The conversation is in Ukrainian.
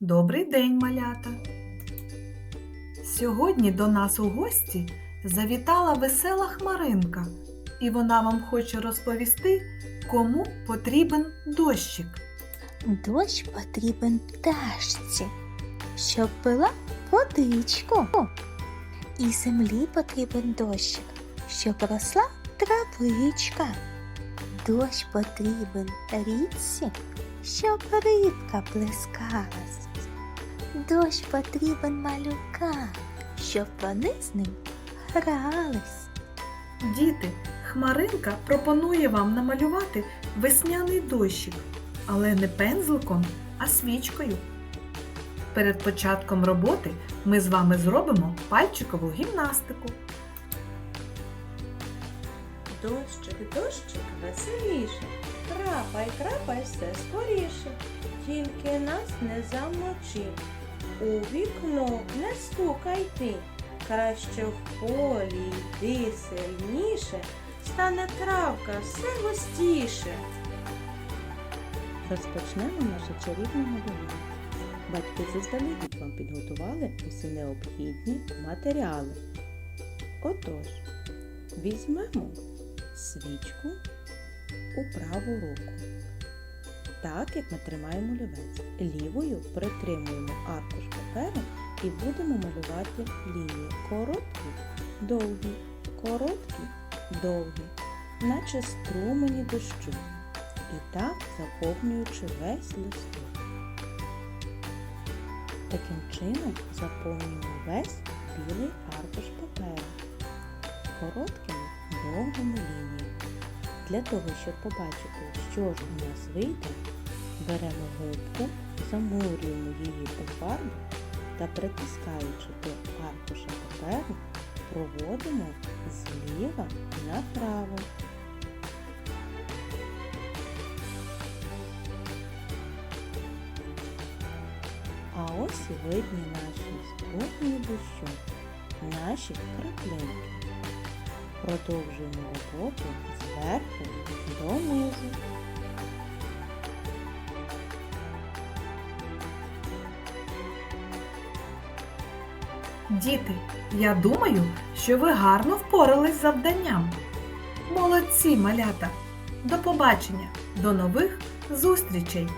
Добрий день, малята! Сьогодні до нас у гості завітала весела хмаринка, і вона вам хоче розповісти, кому потрібен дощик. Дощ потрібен пташці, щоб пила водичку. І землі потрібен дощик, щоб росла травичка. Дощ потрібен річці, щоб рибка плескалась. Дощ потрібен малюкам, щоб вони з ним грались. Діти, хмаринка пропонує вам намалювати весняний дощик, але не пензликом, а свічкою. Перед початком роботи ми з вами зробимо пальчикову гімнастику. Дощик, дощик веселіше, крапай, крапай все скоріше, тільки нас не замочи. У вікно не стукай ти, краще в полі йди сильніше, стане травка все густіше. Розпочнемо наше чарівне малювання. Батьки заздалегідь вам підготували усі необхідні матеріали. Отож, візьмемо свічку у праву руку. Так, як ми тримаємо олівець. Лівою притримуємо аркуш паперу і будемо малювати лінії. Короткі, довгі, короткі, довгі, наче струмені дощу. І так заповнюючи весь листок. Таким чином заповнюємо весь білий аркуш паперу короткими довгими лініями. Для того, щоб побачити, що ж у нас вийде, беремо губку, замурюємо її у фарбу та притискаючи до аркуша паперу, проводимо зліва направо. А ось і видні наші струмні дощу, наші краплинки. Продовжуємо роботу зверху донизу. Діти, я думаю, що ви гарно впорались з завданням. Молодці, малята! До побачення, до нових зустрічей!